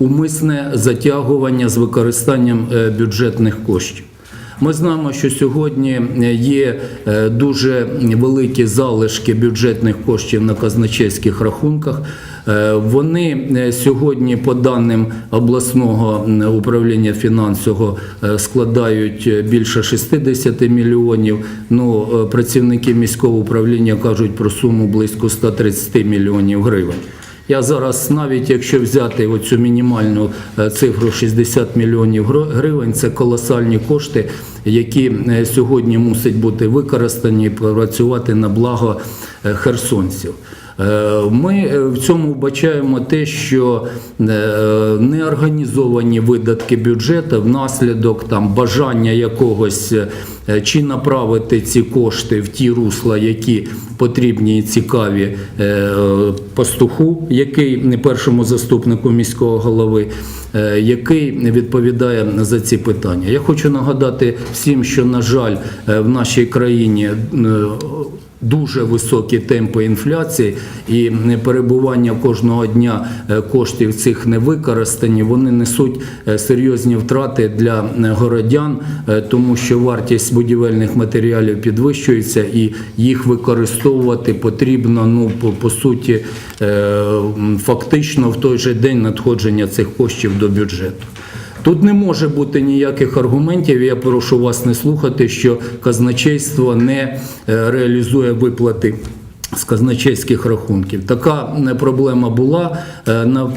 умисне затягування з використанням е, бюджетних коштів. Ми знаємо, що сьогодні є е, дуже великі залишки бюджетних коштів на казначейських рахунках. Е, Вони е, сьогодні, по даним обласного управління фінансового, е, складають е, більше 60 мільйонів. Ну, е, працівники міського управління кажуть про суму близько 130 мільйонів гривень. Я зараз, навіть якщо взяти оцю мінімальну е, цифру 60 мільйонів гривень, це колосальні кошти, які е, сьогодні мусять бути використані і працювати на благо е, херсонців. Е, Ми е, в цьому вбачаємо те, що е, неорганізовані видатки бюджету внаслідок там бажання якогось чи направити ці кошти в ті русла, які потрібні і цікаві пастуху, який не першому заступнику міського голови, який відповідає за ці питання. Я хочу нагадати всім, що на жаль, в нашій країні дуже високі темпи інфляції і перебування кожного дня е, коштів цих не використані, вони несуть е, серйозні втрати для е, городян, тому що вартість будівельних матеріалів підвищується і їх використовувати потрібно ну по, по суті фактично в той же день надходження цих коштів до бюджету. Тут не може бути ніяких аргументів. Я прошу вас не слухати, що казначейство не е, реалізує виплати. З казначейських рахунків така е, проблема була е, на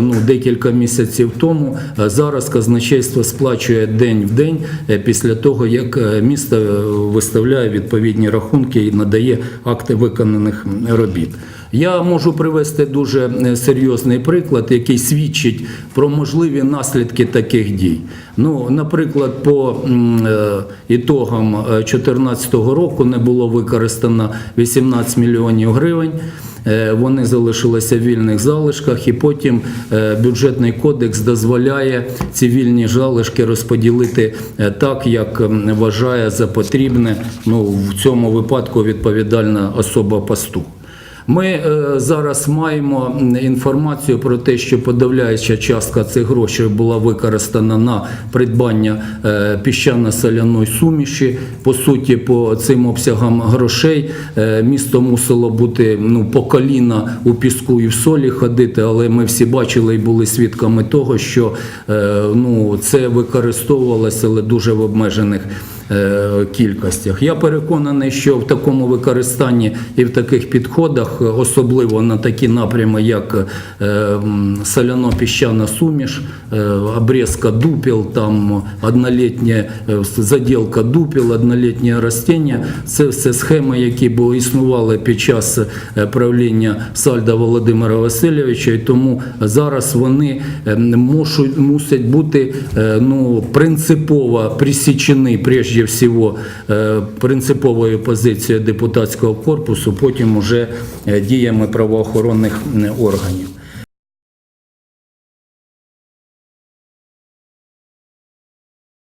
ну, декілька місяців тому. Зараз казначейство сплачує день в день після того, як місто виставляє відповідні рахунки і надає акти виконаних робіт. Я можу привести дуже е, серйозний приклад, який свідчить про можливі наслідки таких дій. Ну, наприклад, по е, ітогам 2014 року не було використано 18 мільйонів гривень. Е, Вони залишилися в вільних залишках, і потім е, бюджетний кодекс дозволяє ці вільні залишки розподілити е, так, як вважає за потрібне. Ну, в цьому випадку відповідальна особа пастух. Ми е, зараз маємо інформацію про те, що подавляюча частка цих грошей була використана на придбання е, піщано-соляної суміші. По суті, по цим обсягам грошей е, місто мусило бути ну, по коліна у піску і в солі ходити, але ми всі бачили і були свідками того, що ну, це використовувалося, але дуже в обмежених кількостях. Я переконаний, що в такому використанні і в таких підходах, особливо на такі напрями, як е, соляно-піщана суміш, е, обрізка дупіл, там однолітня е, заділка дупіл, однолітнє ростіння, це все схеми, які були існували під час правління Сальда Володимира Васильовича, і тому зараз вони мушу- мусять бути ну, принципово присічені, прежде всього, принциповою позицією депутатського корпусу, потім уже діями правоохоронних м, органів.